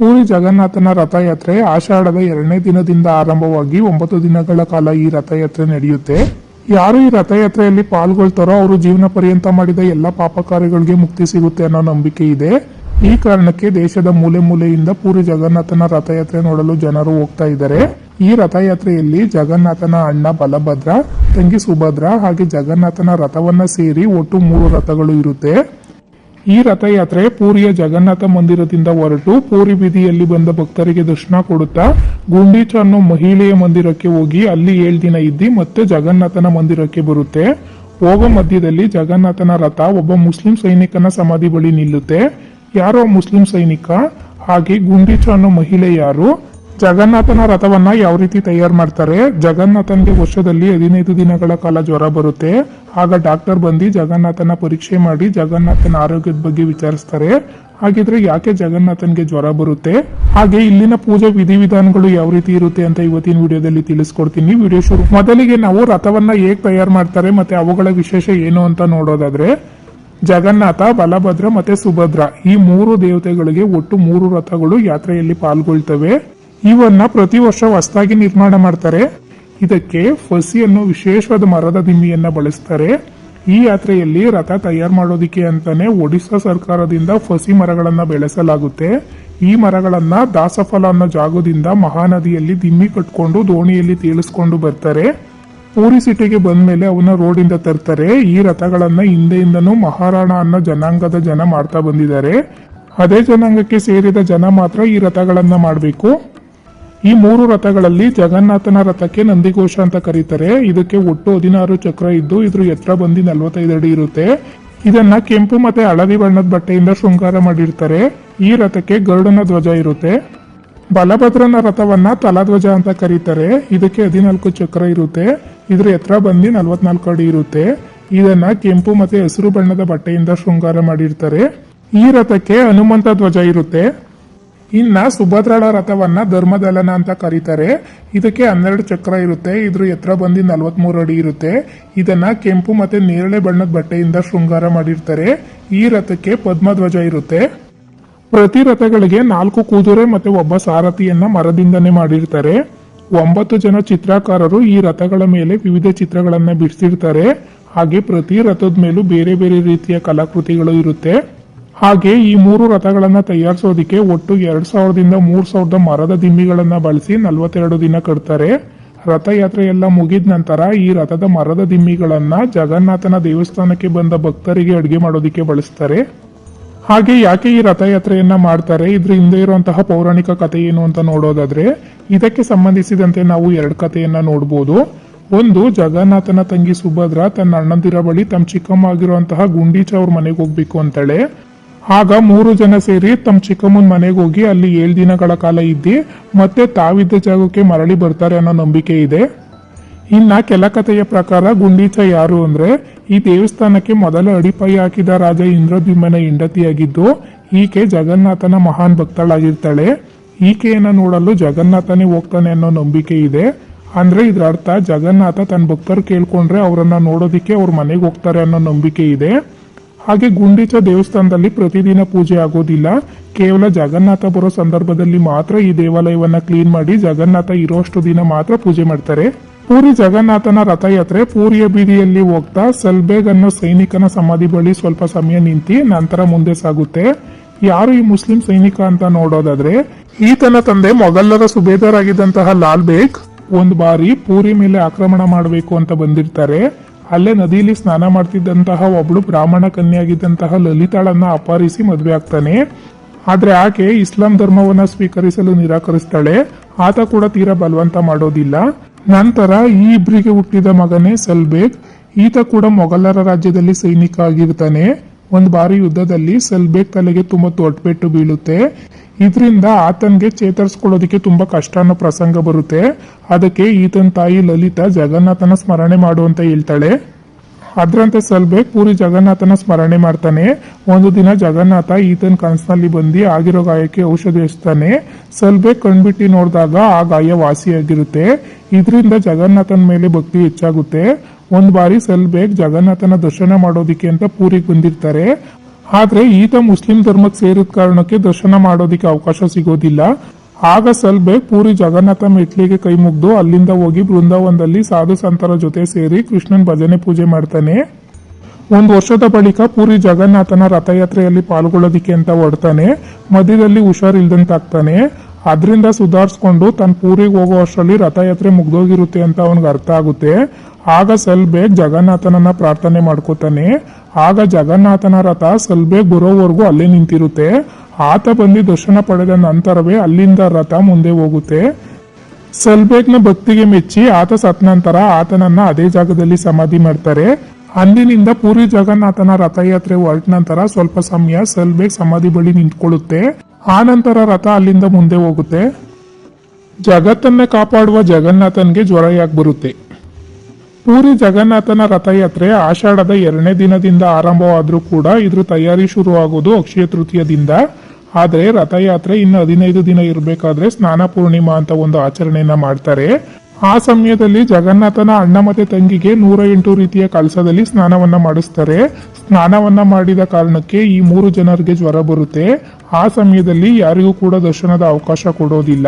ಪೂರಿ ಜಗನ್ನಾಥನ ರಥಯಾತ್ರೆ ಆಷಾಢದ ಎರಡನೇ ದಿನದಿಂದ ಆರಂಭವಾಗಿ ಒಂಬತ್ತು ದಿನಗಳ ಕಾಲ ಈ ರಥಯಾತ್ರೆ ನಡೆಯುತ್ತೆ. ಯಾರು ಈ ರಥಯಾತ್ರೆಯಲ್ಲಿ ಪಾಲ್ಗೊಳ್ತಾರೋ ಅವರು ಜೀವನ ಪರ್ಯಂತ ಮಾಡಿದ ಎಲ್ಲ ಪಾಪ ಕಾರ್ಯಗಳಿಗೆ ಮುಕ್ತಿ ಸಿಗುತ್ತೆ ಅನ್ನೋ ನಂಬಿಕೆ ಇದೆ. ಈ ಕಾರಣಕ್ಕೆ ದೇಶದ ಮೂಲೆ ಮೂಲೆಯಿಂದ ಪೂರಿ ಜಗನ್ನಾಥನ ರಥಯಾತ್ರೆ ನೋಡಲು ಜನರು ಹೋಗ್ತಾ ಇದ್ದಾರೆ. ಈ ರಥಯಾತ್ರೆಯಲ್ಲಿ ಜಗನ್ನಾಥನ ಅಣ್ಣ ಬಲಭದ್ರ, ತಂಗಿ ಸುಭದ್ರ ಹಾಗೆ ಜಗನ್ನಾಥನ ರಥವನ್ನ ಸೇರಿ ಒಟ್ಟು ಮೂರು ರಥಗಳು ಇರುತ್ತೆ. ಈ ರಥಯಾತ್ರೆ ಪೂರಿಯ ಜಗನ್ನಾಥ ಮಂದಿರದಿಂದ ಹೊರಟು ಪೂರಿ ಬೀದಿಯಲ್ಲಿ ಬಂದ ಭಕ್ತರಿಗೆ ದರ್ಶನ ಕೊಡುತ್ತಾ ಗುಂಡೀಚ ಅನ್ನೋ ಮಹಿಳೆಯ ಮಂದಿರಕ್ಕೆ ಹೋಗಿ ಅಲ್ಲಿ ಏಳು ದಿನ ಇದ್ದಿ ಮತ್ತೆ ಜಗನ್ನಾಥನ ಮಂದಿರಕ್ಕೆ ಬರುತ್ತೆ. ಹೋಗೋ ಮಧ್ಯದಲ್ಲಿ ಜಗನ್ನಾಥನ ರಥ ಒಬ್ಬ ಮುಸ್ಲಿಂ ಸೈನಿಕನ ಸಮಾಧಿ ಬಳಿ ನಿಲ್ಲುತ್ತೆ. ಯಾರೋ ಮುಸ್ಲಿಂ ಸೈನಿಕ? ಹಾಗೆ ಗುಂಡೀಚ ಅನ್ನೋ ಮಹಿಳೆ ಯಾರು? ಜಗನ್ನಾಥನ ರಥವನ್ನ ಯಾವ ರೀತಿ ತಯಾರು ಮಾಡ್ತಾರೆ? ಜಗನ್ನಾಥನ್ಗೆ ವರ್ಷದಲ್ಲಿ ಹದಿನೈದು ದಿನಗಳ ಕಾಲ ಜ್ವರ ಬರುತ್ತೆ. ಆಗ ಡಾಕ್ಟರ್ ಬಂದು ಜಗನ್ನಾಥನ ಪರೀಕ್ಷೆ ಮಾಡಿ ಜಗನ್ನಾಥನ ಆರೋಗ್ಯದ ಬಗ್ಗೆ ವಿಚಾರಿಸ್ತಾರೆ. ಹಾಗಿದ್ರೆ ಯಾಕೆ ಜಗನ್ನಾಥನ್ಗೆ ಜ್ವರ ಬರುತ್ತೆ? ಹಾಗೆ ಇಲ್ಲಿನ ಪೂಜೆ ವಿಧಿವಿಧಾನಗಳು ಯಾವ ರೀತಿ ಇರುತ್ತೆ ಅಂತ ಇವತ್ತಿನ ವಿಡಿಯೋದಲ್ಲಿ ತಿಳಿಸ್ಕೊಡ್ತೀನಿ. ವಿಡಿಯೋ ಶುರು ಮೊದಲಿಗೆ ನಾವು ರಥವನ್ನ ಹೇಗೆ ತಯಾರು ಮಾಡ್ತಾರೆ ಮತ್ತೆ ಅವುಗಳ ವಿಶೇಷ ಏನು ಅಂತ ನೋಡೋದಾದ್ರೆ, ಜಗನ್ನಾಥ, ಬಲಭದ್ರ ಮತ್ತೆ ಸುಭದ್ರ ಈ ಮೂರು ದೇವತೆಗಳಿಗೆ ಒಟ್ಟು ಮೂರು ರಥಗಳು ಯಾತ್ರೆಯಲ್ಲಿ ಪಾಲ್ಗೊಳ್ತವೆ. ಇವನ್ನ ಪ್ರತಿ ವರ್ಷ ಹೊಸದಾಗಿ ನಿರ್ಮಾಣ ಮಾಡ್ತಾರೆ. ಇದಕ್ಕೆ ಫಸಿಯನ್ನು ವಿಶೇಷವಾದ ಮರದ ದಿಮ್ಮಿಯನ್ನ ಬಳಸ್ತಾರೆ. ಈ ಯಾತ್ರೆಯಲ್ಲಿ ರಥ ತಯಾರು ಮಾಡೋದಿಕ್ಕೆ ಅಂತಾನೆ ಒಡಿಶಾ ಸರ್ಕಾರದಿಂದ ಫಸಿ ಮರಗಳನ್ನ ಬೆಳೆಸಲಾಗುತ್ತೆ. ಈ ಮರಗಳನ್ನ ದಾಸಫಲ ಅನ್ನೋ ಜಾಗದಿಂದ ಮಹಾನದಿಯಲ್ಲಿ ದಿಮ್ಮಿ ಕಟ್ಕೊಂಡು ದೋಣಿಯಲ್ಲಿ ತೇಲಿಸ್ಕೊಂಡು ಬರ್ತಾರೆ. ಪೂರಿ ಸಿಟಿಗೆ ಬಂದ ಮೇಲೆ ಅವನ್ನ ರೋಡಿಂದ ತರ್ತಾರೆ. ಈ ರಥಗಳನ್ನ ಹಿಂದೆಯಿಂದನೂ ಮಹಾರಾಣ ಅನ್ನೋ ಜನಾಂಗದ ಜನ ಮಾಡ್ತಾ ಬಂದಿದ್ದಾರೆ. ಅದೇ ಜನಾಂಗಕ್ಕೆ ಸೇರಿದ ಜನ ಮಾತ್ರ ಈ ರಥಗಳನ್ನ ಮಾಡಬೇಕು. ಈ ಮೂರು ರಥಗಳಲ್ಲಿ ಜಗನ್ನಾಥನ ರಥಕ್ಕೆ ನಂದಿಘೋಷ ಅಂತ ಕರೀತಾರೆ. ಇದಕ್ಕೆ ಒಟ್ಟು ಹದಿನಾರು ಚಕ್ರ ಇದ್ದು, ಇದ್ರ ಎತ್ತರ ಬಂದು ನಲವತ್ತೈದು ಅಡಿ ಇರುತ್ತೆ. ಇದನ್ನ ಕೆಂಪು ಮತ್ತೆ ಹಳದಿ ಬಣ್ಣದ ಬಟ್ಟೆಯಿಂದ ಶೃಂಗಾರ ಮಾಡಿರ್ತಾರೆ. ಈ ರಥಕ್ಕೆ ಗರುಡನ ಧ್ವಜ ಇರುತ್ತೆ. ಬಲಭದ್ರನ ರಥವನ್ನ ತಲಾಧ್ವಜ ಅಂತ ಕರೀತಾರೆ. ಇದಕ್ಕೆ ಹದಿನಾಲ್ಕು ಚಕ್ರ ಇರುತ್ತೆ. ಇದ್ರ ಎತ್ತರ ಬಂದು ನಲವತ್ನಾಲ್ಕು ಅಡಿ ಇರುತ್ತೆ. ಇದನ್ನ ಕೆಂಪು ಮತ್ತೆ ಹಸಿರು ಬಣ್ಣದ ಬಟ್ಟೆಯಿಂದ ಶೃಂಗಾರ ಮಾಡಿರ್ತಾರೆ. ಈ ರಥಕ್ಕೆ ಹನುಮಂತ ಧ್ವಜ ಇರುತ್ತೆ. ಇನ್ನ ಸುಭದ್ರಳ ರಥವನ್ನ ಧರ್ಮದಲನ ಅಂತ ಕರೀತಾರೆ. ಇದಕ್ಕೆ ಹನ್ನೆರಡು ಚಕ್ರ ಇರುತ್ತೆ. ಇದ್ರ ಎತ್ತರ ಬಂದು ನಲವತ್ಮೂರು ಅಡಿ ಇರುತ್ತೆ. ಇದನ್ನ ಕೆಂಪು ಮತ್ತೆ ನೇರಳೆ ಬಣ್ಣದ ಬಟ್ಟೆಯಿಂದ ಶೃಂಗಾರ ಮಾಡಿರ್ತಾರೆ. ಈ ರಥಕ್ಕೆ ಪದ್ಮಧ್ವಜ ಇರುತ್ತೆ. ಪ್ರತಿ ರಥಗಳಿಗೆ ನಾಲ್ಕು ಕುದುರೆ ಮತ್ತೆ ಒಬ್ಬ ಸಾರಥಿಯನ್ನ ಮರದಿಂದನೇ ಮಾಡಿರ್ತಾರೆ. ಒಂಬತ್ತು ಜನ ಚಿತ್ರಕಾರರು ಈ ರಥಗಳ ಮೇಲೆ ವಿವಿಧ ಚಿತ್ರಗಳನ್ನ ಬಿಡಿಸಿರ್ತಾರೆ. ಹಾಗೆ ಪ್ರತಿ ರಥದ ಮೇಲೂ ಬೇರೆ ಬೇರೆ ರೀತಿಯ ಕಲಾಕೃತಿಗಳು ಇರುತ್ತೆ. ಹಾಗೆ ಈ ಮೂರು ರಥಗಳನ್ನ ತಯಾರಿಸೋದಿಕ್ಕೆ ಒಟ್ಟು ಎರಡ್ ಸಾವಿರದಿಂದ ಮೂರ್ ಸಾವಿರದ ಮರದ ದಿಮ್ಮಿಗಳನ್ನ ಬಳಸಿ ನಲವತ್ತೆರಡು ದಿನ ಕಟ್ತಾರೆ. ರಥಯಾತ್ರೆ ಎಲ್ಲ ಮುಗಿದ ನಂತರ ಈ ರಥದ ಮರದ ದಿಮ್ಮಿಗಳನ್ನ ಜಗನ್ನಾಥನ ದೇವಸ್ಥಾನಕ್ಕೆ ಬಂದ ಭಕ್ತರಿಗೆ ಅಡುಗೆ ಮಾಡೋದಿಕ್ಕೆ ಬಳಸ್ತಾರೆ. ಹಾಗೆ ಯಾಕೆ ಈ ರಥಯಾತ್ರೆಯನ್ನ ಮಾಡ್ತಾರೆ? ಇದ್ರ ಹಿಂದೆ ಇರುವಂತಹ ಪೌರಾಣಿಕ ಕಥೆ ಏನು ಅಂತ ನೋಡೋದಾದ್ರೆ, ಇದಕ್ಕೆ ಸಂಬಂಧಿಸಿದಂತೆ ನಾವು ಎರಡು ಕಥೆಯನ್ನ ನೋಡ್ಬೋದು. ಒಂದು, ಜಗನ್ನಾಥನ ತಂಗಿ ಸುಭದ್ರ ತನ್ನ ಅಣ್ಣಂದಿರ ಬಳಿ ತಮ್ಮ ಚಿಕ್ಕಮ್ಮ ಆಗಿರುವಂತಹ ಗುಂಡೀಚ ಅವ್ರ ಮನೆಗೆ ಹೋಗ್ಬೇಕು ಅಂತಾಳೆ. ಆಗ ಮೂರು ಜನ ಸೇರಿ ತಮ್ಮ ಚಿಕ್ಕಮ್ಮನ ಮನೆಗೆ ಹೋಗಿ ಅಲ್ಲಿ ಏಳು ದಿನಗಳ ಕಾಲ ಇದ್ದು ಮತ್ತೆ ತಾವಿದ್ದ ಜಾಗಕ್ಕೆ ಮರಳಿ ಬರ್ತಾರೆ ಅನ್ನೋ ನಂಬಿಕೆ ಇದೆ. ಇನ್ನ ಕೆಲ ಕಥೆಯ ಪ್ರಕಾರ ಗುಂಡೀಚ ಯಾರು ಅಂದ್ರೆ ಈ ದೇವಸ್ಥಾನಕ್ಕೆ ಮೊದಲ ಅಡಿಪಾಯಿ ಹಾಕಿದ ರಾಜ ಇಂದ್ರಭೀಮನ ಹೆಂಡತಿಯಾಗಿದ್ದು, ಈಕೆ ಜಗನ್ನಾಥನ ಮಹಾನ್ ಭಕ್ತಳಾಗಿರ್ತಾಳೆ. ಈಕೆಯನ್ನ ನೋಡಲು ಜಗನ್ನಾಥನೇ ಹೋಗ್ತಾನೆ ಅನ್ನೋ ನಂಬಿಕೆ ಇದೆ. ಅಂದ್ರೆ ಇದರ ಅರ್ಥ ಜಗನ್ನಾಥ ತನ್ನ ಭಕ್ತರು ಕೇಳ್ಕೊಂಡ್ರೆ ಅವರನ್ನ ನೋಡೋದಿಕ್ಕೆ ಅವ್ರ ಮನೆಗೆ ಹೋಗ್ತಾರೆ ಅನ್ನೋ ನಂಬಿಕೆ ಇದೆ. ಹಾಗೆ ಗುಂಡಿಚ ದೇವಸ್ಥಾನದಲ್ಲಿ ಪ್ರತಿದಿನ ಪೂಜೆ ಆಗೋದಿಲ್ಲ. ಕೇವಲ ಜಗನ್ನಾಥ ಬರೋ ಸಂದರ್ಭದಲ್ಲಿ ಮಾತ್ರ ಈ ದೇವಾಲಯವನ್ನ ಕ್ಲೀನ್ ಮಾಡಿ ಜಗನ್ನಾಥ ಇರೋಷ್ಟು ದಿನ ಮಾತ್ರ ಪೂಜೆ ಮಾಡ್ತಾರೆ. ಪೂರಿ ಜಗನ್ನಾಥನ ರಥಯಾತ್ರೆ ಪೂರಿಯ ಬೀದಿಯಲ್ಲಿ ಹೋಗ್ತಾ ಸಲ್ಬೇಗ್ ಅನ್ನೋ ಸೈನಿಕನ ಸಮಾಧಿ ಬಳಿ ಸ್ವಲ್ಪ ಸಮಯ ನಿಂತಿ ನಂತರ ಮುಂದೆ ಸಾಗುತ್ತೆ. ಯಾರು ಈ ಮುಸ್ಲಿಂ ಸೈನಿಕ ಅಂತ ನೋಡೋದಾದ್ರೆ ಈತನ ತಂದೆ ಮೊಘಲ್ಲರ ಸುಬೇದಾರಾಗಿದ್ದಂತಹ ಲಾಲ್ ಬೇಗ್ ಒಂದು ಬಾರಿ ಪೂರಿ ಮೇಲೆ ಆಕ್ರಮಣ ಮಾಡಬೇಕು ಅಂತ ಬಂದಿರ್ತಾರೆ. ಅಲ್ಲೇ ನದಿಯಲ್ಲಿ ಸ್ನಾನ ಮಾಡ್ತಿದ್ದಂತಹ ಒಬ್ಳು ಬ್ರಾಹ್ಮಣ ಕನ್ಯಾಗಿದ್ದಂತಹ ಲಲಿತಾಳನ್ನ ಅಪಹರಿಸಿ ಮದುವೆ ಆಗ್ತಾನೆ. ಆದ್ರೆ ಆಕೆ ಇಸ್ಲಾಂ ಧರ್ಮವನ್ನ ಸ್ವೀಕರಿಸಲು ನಿರಾಕರಿಸ್ತಾಳೆ. ಆತ ಕೂಡ ತೀರಾ ಬಲವಂತ ಮಾಡೋದಿಲ್ಲ. ನಂತರ ಈ ಇಬ್ಬರಿಗೆ ಹುಟ್ಟಿದ ಮಗನೇ ಸಲ್ಬೇಗ್ ಈತ ಕೂಡ ಮೊಘಲರ ರಾಜ್ಯದಲ್ಲಿ ಸೈನಿಕ ಆಗಿರ್ತಾನೆ. ಒಂದ್ ಬಾರಿ ಯುದ್ಧದಲ್ಲಿ ಸಲ್ಬೇಗ್ ತಲೆಗೆ ತುಂಬಾ ತೊಟ್ಟು ಬೀಳುತ್ತೆ. ಇದರಿಂದ ಆತನಿಗೆ ಚೇತರಿಸ್ಕೊಳ್ಳೋದಕ್ಕೆ ತುಂಬಾ ಕಷ್ಟ ಅನ್ನೋ ಪ್ರಸಂಗ ಬರುತ್ತೆ. ಅದಕ್ಕೆ ಈತನ ತಾಯಿ ಲಲಿತಾ ಜಗನ್ನಾಥನ ಸ್ಮರಣೆ ಮಾಡು ಅಂತ ಹೇಳ್ತಾಳೆ. ಅದ್ರಂತೆ ಸಲ್ಬೇಕ್ ಪೂರಿ ಜಗನ್ನಾಥನ ಸ್ಮರಣೆ ಮಾಡ್ತಾನೆ. ಒಂದು ದಿನ ಜಗನ್ನಾಥ ಈತನ ಕನಸಿನಲ್ಲಿ ಬಂದು ಆಗಿರೋ ಗಾಯಕ್ಕೆ ಔಷಧ ಹಚ್ತಾನೆ ಸಲ್ಬೇಕ್ ಕಣ್ಬಿಟ್ಟು ನೋಡಿದಾಗ ಆ ಗಾಯ ವಾಸಿಯಾಗಿರುತ್ತೆ. ಇದರಿಂದ ಜಗನ್ನಾಥನ ಮೇಲೆ ಭಕ್ತಿ ಹೆಚ್ಚಾಗುತ್ತೆ. ಒಂದ್ ಬಾರಿ ಸಲ್ಬೇಕ್ ಜಗನ್ನಾಥನ ದರ್ಶನ ಮಾಡೋದಿಕ್ಕೆ ಅಂತ ಪೂರಿಗೆ ಬಂದಿರ್ತಾರೆ. ಆದ್ರೆ ಈತ ಮುಸ್ಲಿಂ ಧರ್ಮಕ್ಕೆ ಸೇರಿದ ಕಾರಣಕ್ಕೆ ದರ್ಶನ ಮಾಡೋದಿಕ್ಕೆ ಅವಕಾಶ ಸಿಗೋದಿಲ್ಲ. ಆಗ ಸಲ್ಬೆ ಪೂರಿ ಜಗನ್ನಾಥ ಮೆಟ್ಲಿಗೆ ಕೈ ಮುಗ್ದು ಅಲ್ಲಿಂದ ಹೋಗಿ ಬೃಂದಾವನದಲ್ಲಿ ಸಾಧು ಸಂತರ ಜೊತೆ ಸೇರಿ ಕೃಷ್ಣನ್ ಭಜನೆ ಪೂಜೆ ಮಾಡ್ತಾನೆ. ಒಂದು ವರ್ಷದ ಬಳಿಕ ಪೂರಿ ಜಗನ್ನಾಥನ ರಥಯಾತ್ರೆಯಲ್ಲಿ ಪಾಲ್ಗೊಳ್ಳೋದಿಕ್ಕೆ ಅಂತ ಹೊಡ್ತಾನೆ ಮಧ್ಯದಲ್ಲಿ ಹುಷಾರಿಲ್ದಂತಾಗ್ತಾನೆ ಅದರಿಂದ ಸುಧಾರಿಸ್ಕೊಂಡು ತನ್ನ ಪೂರಿಗೆ ಹೋಗೋ ಅಷ್ಟರಲ್ಲಿ ರಥಯಾತ್ರೆ ಮುಗ್ದೋಗಿರುತ್ತೆ ಅಂತ ಅವನಿಗೆ ಅರ್ಥ ಆಗುತ್ತೆ. ಆಗ ಸಲ್ಬೇಗ್ ಜಗನ್ನಾಥನನ್ನ ಪ್ರಾರ್ಥನೆ ಮಾಡ್ಕೋತಾನೆ. ಆಗ ಜಗನ್ನಾಥನ ರಥ ಸಲ್ಬೇಗ್ ಬರೋವರೆಗೂ ಅಲ್ಲೇ ನಿಂತಿರುತ್ತೆ. ಆತ ಬಂದು ದರ್ಶನ ಪಡೆದ ನಂತರವೇ ಅಲ್ಲಿಂದ ರಥ ಮುಂದೆ ಹೋಗುತ್ತೆ. ಸಲ್ಬೇಗ್ನ ಭಕ್ತಿಗೆ ಮೆಚ್ಚಿ ಆತ ಸತ್ ನಂತರ ಆತನನ್ನ ಅದೇ ಜಾಗದಲ್ಲಿ ಸಮಾಧಿ ಮಾಡ್ತಾರೆ. ಅಂದಿನಿಂದ ಪೂರಿ ಜಗನ್ನಾಥನ ರಥಯಾತ್ರೆ ಹೊರಟ ನಂತರ ಸ್ವಲ್ಪ ಸಮಯ ಸಲ್ಬೇಗ್ ಸಮಾಧಿ ಬಳಿ ನಿಂತ್ಕೊಳ್ಳುತ್ತೆ. ಆ ರಥ ಅಲ್ಲಿಂದ ಮುಂದೆ ಹೋಗುತ್ತೆ. ಜಗತ್ತನ್ನೇ ಕಾಪಾಡುವ ಜಗನ್ನಾಥನ್ಗೆ ಜ್ವರ ಯಾಕೆ ಬರುತ್ತೆ? ಪೂರಿ ಜಗನ್ನಾಥನ ರಥಯಾತ್ರೆ ಆಷಾಢದ ಎರಡನೇ ದಿನದಿಂದ ಆರಂಭವಾದರೂ ಕೂಡ ಇದ್ರ ತಯಾರಿ ಶುರುವಾಗೋದು ಅಕ್ಷಯ ತೃತೀಯದಿಂದ. ಆದ್ರೆ ರಥಯಾತ್ರೆ ಇನ್ನು ಹದಿನೈದು ದಿನ ಇರಬೇಕಾದ್ರೆ ಸ್ನಾನ ಪೂರ್ಣಿಮಾ ಅಂತ ಒಂದು ಆಚರಣೆಯನ್ನ ಮಾಡ್ತಾರೆ. ಆ ಸಮಯದಲ್ಲಿ ಜಗನ್ನಾಥನ ಅಣ್ಣ ಮತ್ತೆ ತಂಗಿಗೆ ನೂರ ಎಂಟು ರೀತಿಯ ಕಲಸದಲ್ಲಿ ಸ್ನಾನವನ್ನ ಮಾಡಿಸ್ತಾರೆ. ಸ್ನಾನವನ್ನ ಮಾಡಿದ ಕಾರಣಕ್ಕೆ ಈ ಮೂರು ಜನರಿಗೆ ಜ್ವರ ಬರುತ್ತೆ. ಆ ಸಮಯದಲ್ಲಿ ಯಾರಿಗೂ ಕೂಡ ದರ್ಶನದ ಅವಕಾಶ ಕೊಡೋದಿಲ್ಲ.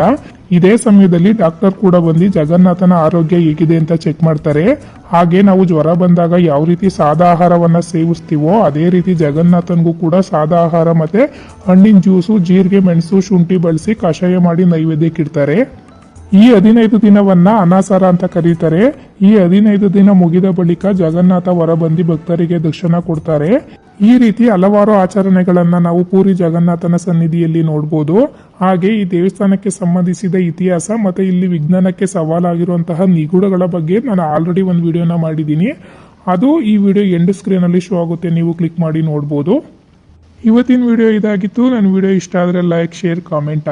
ಇದೇ ಸಮಯದಲ್ಲಿ ಡಾಕ್ಟರ್ ಕೂಡ ಬಂದು ಜಗನ್ನಾಥನ ಆರೋಗ್ಯ ಹೇಗಿದೆ ಅಂತ ಚೆಕ್ ಮಾಡ್ತಾರೆ. ಹಾಗೆ ನಾವು ಜ್ವರ ಬಂದಾಗ ಯಾವ ರೀತಿ ಸಾದಾ ಆಹಾರವನ್ನ ಸೇವಿಸ್ತೀವೋ ಅದೇ ರೀತಿ ಜಗನ್ನಾಥನ್ಗೂ ಕೂಡ ಸಾದಾ ಆಹಾರ ಮತ್ತೆ ಹಣ್ಣಿನ ಜ್ಯೂಸು, ಜೀರಿಗೆ, ಮೆಣಸು, ಶುಂಠಿ ಬಳಸಿ ಕಷಾಯ ಮಾಡಿ ನೈವೇದ್ಯಕ್ಕಿಡ್ತಾರೆ ಈ ಹದಿನೈದು ದಿನವನ್ನ ಅನಾಸಾರ ಅಂತ ಕರೀತಾರೆ. ಈ ಹದಿನೈದು ದಿನ ಮುಗಿದ ಬಳಿಕ ಜಗನ್ನಾಥ ಹೊರಬಂದಿ ಭಕ್ತರಿಗೆ ದರ್ಶನ ಕೊಡ್ತಾರೆ. ಈ ರೀತಿ ಹಲವಾರು ಆಚರಣೆಗಳನ್ನ ನಾವು ಪೂರಿ ಜಗನ್ನಾಥನ ಸನ್ನಿಧಿಯಲ್ಲಿ ನೋಡಬಹುದು ಹಾಗೆ ಈ ದೇವಸ್ಥಾನಕ್ಕೆ ಸಂಬಂಧಿಸಿದ ಇತಿಹಾಸ ಮತ್ತೆ ಇಲ್ಲಿ ವಿಜ್ಞಾನಕ್ಕೆ ಸವಾಲಾಗಿರುವಂತಹ ನಿಗೂಢಗಳ ಬಗ್ಗೆ ನಾನು ಆಲ್ರೆಡಿ ಒಂದು ವಿಡಿಯೋನ ಮಾಡಿದ್ದೀನಿ. ಅದು ಈ ವಿಡಿಯೋ ಎಂಡ್ ಸ್ಕ್ರೀನ್ ಅಲ್ಲಿ ಶೋ ಆಗುತ್ತೆ, ನೀವು ಕ್ಲಿಕ್ ಮಾಡಿ ನೋಡ್ಬೋದು. ಇವತ್ತಿನ ವಿಡಿಯೋ ಇದಾಗಿತ್ತು. ನನ್ನ ವಿಡಿಯೋ ಇಷ್ಟ ಆದರೆ ಲೈಕ್ ಶೇರ್ ಕಾಮೆಂಟ್ ಆಗಿ